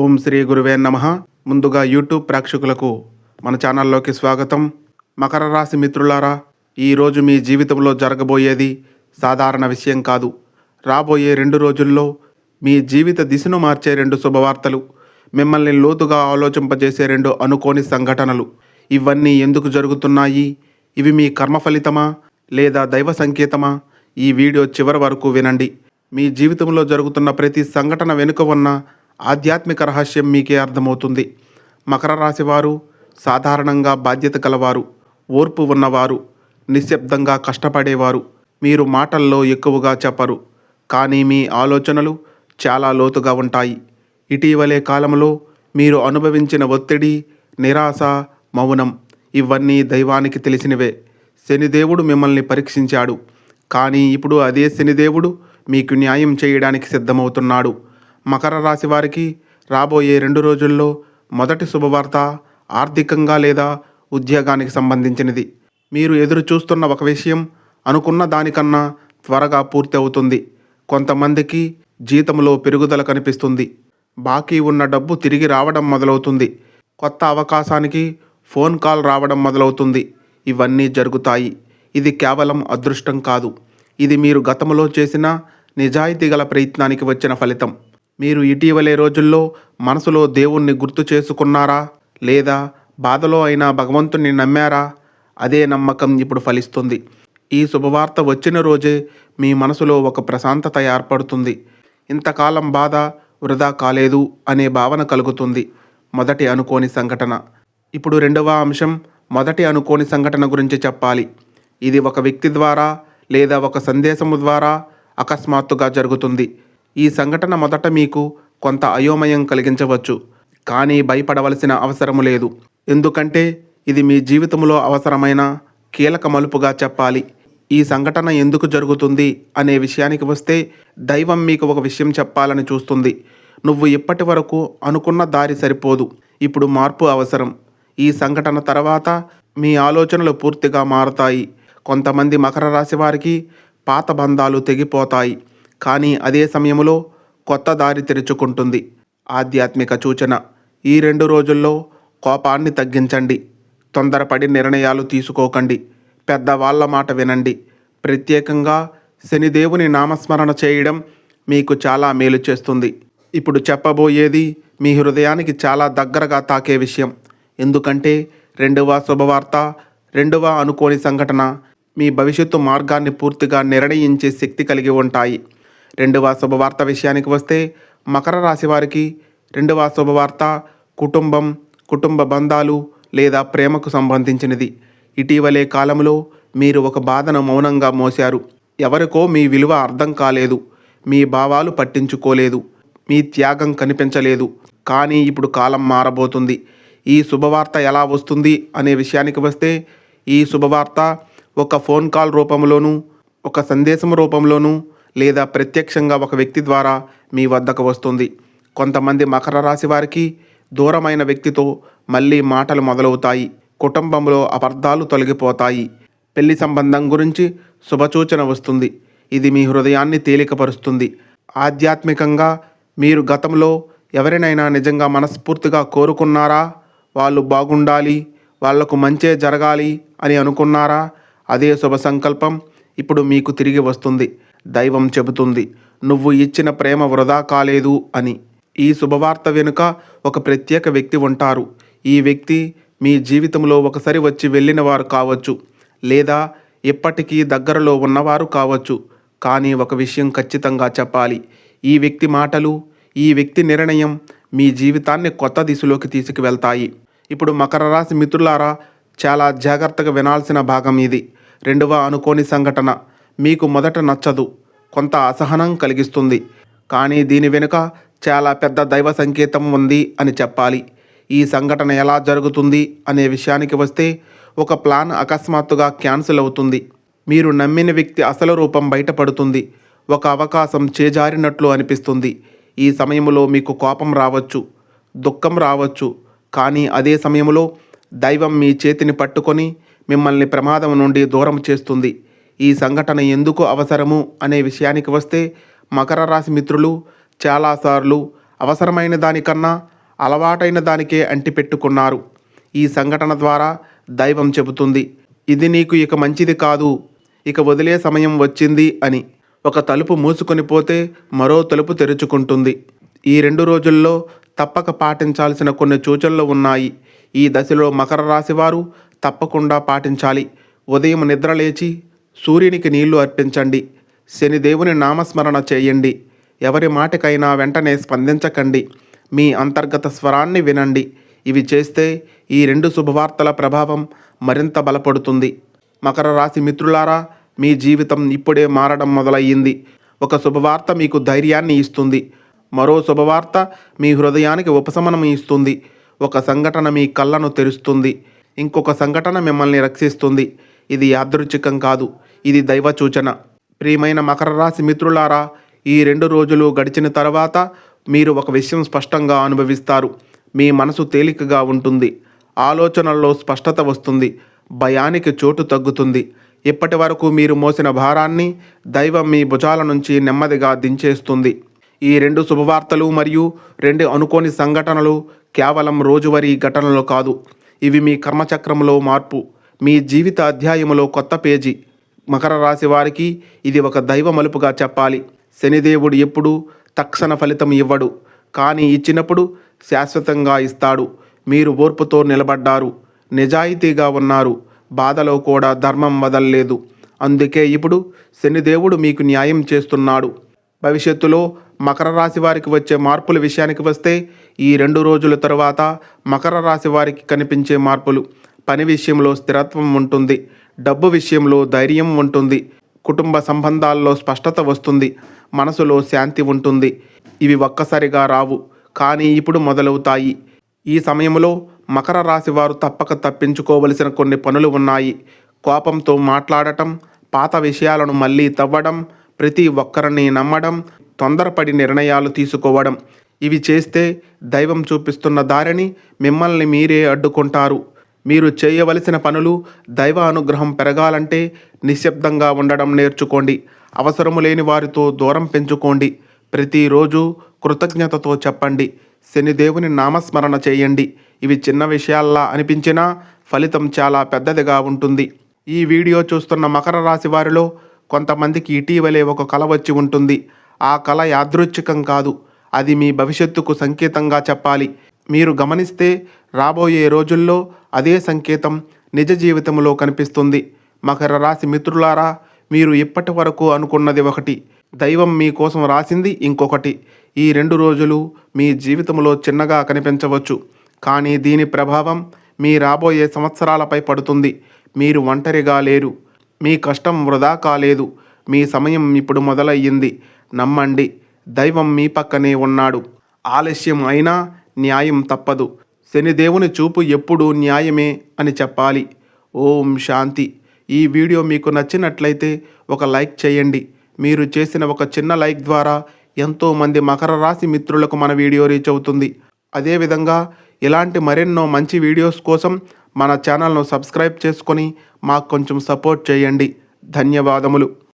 ఓం శ్రీ గురువే నమ. ముందుగా యూట్యూబ్ ప్రేక్షకులకు మన ఛానల్లోకి స్వాగతం. మకర రాశి మిత్రులారా ఈరోజు మీ జీవితంలో జరగబోయేది సాధారణ విషయం కాదు. రాబోయే రెండు రోజుల్లో మీ జీవిత దిశను మార్చే రెండు శుభవార్తలు మిమ్మల్ని లోతుగా ఆలోచింపజేసే రెండు అనుకోని సంఘటనలు. ఇవన్నీ ఎందుకు జరుగుతున్నాయి? ఇవి మీ కర్మ ఫలితమా లేదా దైవ సంకేతమా? ఈ వీడియో చివరి వరకు వినండి. మీ జీవితంలో జరుగుతున్న ప్రతి సంఘటన వెనుక ఉన్న ఆధ్యాత్మిక రహస్యం మీకే అర్థమవుతుంది. మకర రాశివారు సాధారణంగా బాధ్యత కలవారు ఓర్పు ఉన్నవారు నిశ్శబ్దంగా కష్టపడేవారు. మీరు మాటల్లో ఎక్కువగా చెప్పరు కానీ మీ ఆలోచనలు చాలా లోతుగా ఉంటాయి. ఇటీవలే కాలంలో మీరు అనుభవించిన ఒత్తిడి నిరాశ మౌనం ఇవన్నీ దైవానికి తెలిసినవే. శనిదేవుడు మిమ్మల్ని పరీక్షించాడు కానీ ఇప్పుడు అదే శనిదేవుడు మీకు న్యాయం చేయడానికి సిద్ధమవుతున్నాడు. మకర రాశి వారికి రాబోయే రెండు రోజుల్లో మొదటి శుభవార్త ఆర్థికంగా లేదా ఉద్యోగానికి సంబంధించినది. మీరు ఎదురు చూస్తున్న ఒక విషయం అనుకున్న దానికన్నా త్వరగా పూర్తి అవుతుంది. కొంతమందికి జీతంలో పెరుగుదల కనిపిస్తుంది. బాకీ ఉన్న డబ్బు తిరిగి రావడం మొదలవుతుంది. కొత్త అవకాశానికి ఫోన్ కాల్ రావడం మొదలవుతుంది. ఇవన్నీ జరుగుతాయి. ఇది కేవలం అదృష్టం కాదు. ఇది మీరు గతంలో చేసిన నిజాయితీ గల ప్రయత్నానికి వచ్చిన ఫలితం. మీరు ఇటీవలే రోజుల్లో మనసులో దేవుణ్ణి గుర్తు చేసుకున్నారా? లేదా బాధలో అయినా భగవంతుణ్ణి నమ్మారా? అదే నమ్మకం ఇప్పుడు ఫలిస్తుంది. ఈ శుభవార్త వచ్చిన రోజే మీ మనసులో ఒక ప్రశాంతత ఏర్పడుతుంది. ఇంతకాలం బాధ వృధా కాలేదు అనే భావన కలుగుతుంది. మొదటి అనుకోని సంఘటన. ఇప్పుడు రెండవ అంశం మొదటి అనుకోని సంఘటన గురించి చెప్పాలి. ఇది ఒక వ్యక్తి ద్వారా లేదా ఒక సందేశము ద్వారా అకస్మాత్తుగా జరుగుతుంది. ఈ సంఘటన మొదట మీకు కొంత అయోమయం కలిగించవచ్చు కానీ భయపడవలసిన అవసరము లేదు. ఎందుకంటే ఇది మీ జీవితంలో అవసరమైన కీలక మలుపుగా చెప్పాలి. ఈ సంఘటన ఎందుకు జరుగుతుంది అనే విషయానికి వస్తే దైవం మీకు ఒక విషయం చెప్పాలని చూస్తుంది. నువ్వు ఇప్పటి వరకు అనుకున్న దారి సరిపోదు. ఇప్పుడు మార్పు అవసరం. ఈ సంఘటన తర్వాత మీ ఆలోచనలు పూర్తిగా మారతాయి. కొంతమంది మకర రాశి వారికి పాత బంధాలు తెగిపోతాయి. కానీ అదే సమయంలో కొత్త దారి తెరుచుకుంటుంది. ఆధ్యాత్మిక సూచన ఈ రెండు రోజుల్లో కోపాన్ని తగ్గించండి. తొందరపడి నిర్ణయాలు తీసుకోకండి. పెద్దవాళ్ళ మాట వినండి. ప్రత్యేకంగా శనిదేవుని నామస్మరణ చేయడం మీకు చాలా మేలు చేస్తుంది. ఇప్పుడు చెప్పబోయేది మీ హృదయానికి చాలా దగ్గరగా తాకే విషయం. ఎందుకంటే రెండవ శుభవార్త రెండవ అనుకోని సంఘటన మీ భవిష్యత్తు మార్గాన్ని పూర్తిగా నిర్ణయించే శక్తి కలిగి ఉంటాయి. రెండవ శుభవార్త విషయానికి వస్తే మకర రాశి వారికి రెండవ శుభవార్త కుటుంబం కుటుంబ బంధాలు లేదా ప్రేమకు సంబంధించినది. ఇటీవలే కాలంలో మీరు ఒక బాధను మౌనంగా మోశారు. ఎవరికో మీ విలువ అర్థం కాలేదు. మీ భావాలు పట్టించుకోలేదు. మీ త్యాగం కనిపించలేదు. కానీ ఇప్పుడు కాలం మారబోతుంది. ఈ శుభవార్త ఎలా వస్తుంది అనే విషయానికి వస్తే ఈ శుభవార్త ఒక ఫోన్ కాల్ రూపంలోనూ ఒక సందేశం రూపంలోనూ లేదా ప్రత్యక్షంగా ఒక వ్యక్తి ద్వారా మీ వద్దకు వస్తుంది. కొంతమంది మకర రాశి వారికి దూరమైన వ్యక్తితో మళ్ళీ మాటలు మొదలవుతాయి. కుటుంబంలో అబద్ధాలు తొలగిపోతాయి. పెళ్ళి సంబంధం గురించి శుభసూచన వస్తుంది. ఇది మీ హృదయాన్ని తేలికపరుస్తుంది. ఆధ్యాత్మికంగా మీరు గతంలో ఎవరినైనా నిజంగా మనస్ఫూర్తిగా కోరుకున్నారా? వాళ్ళు బాగుండాలి వాళ్ళకు మంచే జరగాలి అని అనుకున్నారా? అదే శుభ సంకల్పం ఇప్పుడు మీకు తిరిగి వస్తుంది. దైవం చెబుతుంది నువ్వు ఇచ్చిన ప్రేమ వృధా కాలేదు అని. ఈ శుభవార్త వెనుక ఒక ప్రత్యేక వ్యక్తి ఉంటారు. ఈ వ్యక్తి మీ జీవితంలో ఒకసారి వచ్చి వెళ్ళిన వారు కావచ్చు లేదా ఇప్పటికీ దగ్గరలో ఉన్నవారు కావచ్చు. కానీ ఒక విషయం ఖచ్చితంగా చెప్పాలి ఈ వ్యక్తి మాటలు ఈ వ్యక్తి నిర్ణయం మీ జీవితాన్ని కొత్త దిశలోకి తీసుకువెళ్తాయి. ఇప్పుడు మకర రాశి మిత్రులారా చాలా జాగ్రత్తగా వినాల్సిన భాగం ఇది. రెండవ అనుకోని సంఘటన. మీకు మొదట నచ్చదు. కొంత అసహనం కలిగిస్తుంది. కానీ దీని వెనుక చాలా పెద్ద దైవ సంకేతం ఉంది అని చెప్పాలి. ఈ సంఘటన ఎలా జరుగుతుంది అనే విషయానికి వస్తే ఒక ప్లాన్ అకస్మాత్తుగా క్యాన్సిల్ అవుతుంది. మీరు నమ్మిన వ్యక్తి అసలు రూపం బయటపడుతుంది. ఒక అవకాశం చేజారినట్లు అనిపిస్తుంది. ఈ సమయంలో మీకు కోపం రావచ్చు దుఃఖం రావచ్చు. కానీ అదే సమయంలో దైవం మీ చేతిని పట్టుకొని మిమ్మల్ని ప్రమాదం నుండి దూరం చేస్తుంది. ఈ సంఘటన ఎందుకు అవసరము అనే విషయానికి వస్తే మకర రాశి మిత్రులు చాలాసార్లు అవసరమైన దానికన్నా అలవాటైన దానికే అంటిపెట్టుకున్నారు ఈ సంఘటన ద్వారా దైవం చెబుతుంది ఇది నీకు ఇక మంచిది కాదు ఇక వదిలే సమయం వచ్చింది అని. ఒక తలుపు మూసుకొని పోతే మరో తలుపు తెరుచుకుంటుంది. ఈ రెండు రోజుల్లో తప్పక పాటించాల్సిన కొన్ని సూచనలు ఉన్నాయి. ఈ దశలో మకర రాశి వారు తప్పకుండా పాటించాలి. ఉదయం నిద్రలేచి సూర్యునికి నీళ్ళు అర్పించండి. శనిదేవుని నామస్మరణ చేయండి. ఎవరి మాటకైనా వెంటనే స్పందించకండి. మీ అంతర్గత స్వరాన్ని వినండి. ఇవి చేస్తే ఈ రెండు శుభవార్తల ప్రభావం మరింత బలపడుతుంది. మకర రాశి మిత్రులారా మీ జీవితం ఇప్పుడే మారడం మొదలయ్యింది. ఒక శుభవార్త మీకు ధైర్యాన్ని ఇస్తుంది. మరో శుభవార్త మీ హృదయానికి ఉపశమనం ఇస్తుంది. ఒక సంఘటన మీ కళ్ళను తెరుస్తుంది. ఇంకొక సంఘటన మిమ్మల్ని రక్షిస్తుంది. ఇది యాదృచ్ఛికం కాదు ఇది దైవ సూచన. ప్రియమైన మకర రాశి మిత్రులారా ఈ రెండు రోజులు గడిచిన తర్వాత మీరు ఒక విషయం స్పష్టంగా అనుభవిస్తారు. మీ మనసు తేలికగా ఉంటుంది. ఆలోచనల్లో స్పష్టత వస్తుంది. భయానికి చోటు తగ్గుతుంది. ఇప్పటి వరకు మీరు మోసిన భారాన్ని దైవం మీ భుజాల నుంచి నెమ్మదిగా దించేస్తుంది. ఈ రెండు శుభవార్తలు మరియు రెండు అనుకోని సంఘటనలు కేవలం రోజువారీ ఘటనలు కాదు. ఇవి మీ కర్మచక్రంలో మార్పు. మీ జీవిత అధ్యాయములో కొత్త పేజీ మకర రాశి వారికి ఇది ఒక దైవ మలుపుగా చెప్పాలి. శనిదేవుడు ఎప్పుడూ తక్షణ ఫలితం ఇవ్వడు. కానీ ఇచ్చినప్పుడు శాశ్వతంగా ఇస్తాడు. మీరు ఓర్పుతో నిలబడ్డారు. నిజాయితీగా ఉన్నారు. బాధలో కూడా ధర్మం వదల్లేదు. అందుకే ఇప్పుడు శనిదేవుడు మీకు న్యాయం చేస్తున్నాడు. భవిష్యత్తులో మకర రాశి వారికి వచ్చే మార్పుల విషయానికి వస్తే ఈ రెండు రోజుల తరువాత మకర రాశి వారికి కనిపించే మార్పులు. పని విషయంలో స్థిరత్వం ఉంటుంది డబ్బు విషయంలో ధైర్యం ఉంటుంది కుటుంబ సంబంధాల్లో స్పష్టత వస్తుంది మనసులో శాంతి ఉంటుంది. ఇవి ఒక్కసారిగా రావు కానీ ఇప్పుడు మొదలవుతాయి. ఈ సమయంలో మకర రాశి వారు తప్పక తప్పించుకోవలసిన కొన్ని పనులు ఉన్నాయి. కోపంతో మాట్లాడటం పాత విషయాలను మళ్ళీ తవ్వడం ప్రతి ఒక్కరిని నమ్మడం తొందరపడి నిర్ణయాలు తీసుకోవడం. ఇవి చేస్తే దైవం చూపిస్తున్న దారిని మిమ్మల్ని మీరే అడ్డుకుంటారు. మీరు చేయవలసిన పనులు దైవ అనుగ్రహం పెరగాలంటే నిశ్శబ్దంగా ఉండడం నేర్చుకోండి. అవసరము లేని వారితో దూరం పెంచుకోండి. ప్రతిరోజు కృతజ్ఞతతో చెప్పండి. శనిదేవుని నామస్మరణ చేయండి. ఇవి చిన్న విషయాల్లా అనిపించినా ఫలితం చాలా పెద్దదిగా ఉంటుంది. ఈ వీడియో చూస్తున్న మకర రాశి వారిలో కొంతమందికి ఇటీవలే ఒక కళ వచ్చి ఉంటుంది. ఆ కళ యాదృచ్ఛికం కాదు. అది మీ భవిష్యత్తుకు సంకేతంగా చెప్పాలి. మీరు గమనిస్తే రాబోయే రోజుల్లో అదే సంకేతం నిజ జీవితంలో కనిపిస్తుంది. మకర రాశి మిత్రులారా మీరు ఇప్పటి వరకు అనుకున్నది ఒకటి. దైవం మీకోసం రాసింది ఇంకొకటి. ఈ రెండు రోజులు మీ జీవితంలో చిన్నగా కనిపించవచ్చు. కానీ దీని ప్రభావం మీ రాబోయే సంవత్సరాలపై పడుతుంది. మీరు ఒంటరిగా లేరు. మీ కష్టం వృధా కాలేదు. మీ సమయం ఇప్పుడు మొదలయ్యింది. నమ్మండి దైవం మీ పక్కనే ఉన్నాడు. ఆలస్యం అయినా న్యాయం తప్పదు. శనిదేవుని చూపు ఎప్పుడూ న్యాయమే అని చెప్పాలి. ఓం శాంతి. ఈ వీడియో మీకు నచ్చినట్లయితే ఒక లైక్ చేయండి. మీరు చేసిన ఒక చిన్న లైక్ ద్వారా ఎంతోమంది మకర రాశి మిత్రులకు మన వీడియో రీచ్ అవుతుంది. అదేవిధంగా ఇలాంటి మరెన్నో మంచి వీడియోస్ కోసం మన ఛానల్ను సబ్స్క్రైబ్ చేసుకొని మాకు కొంచెం సపోర్ట్ చేయండి. ధన్యవాదములు.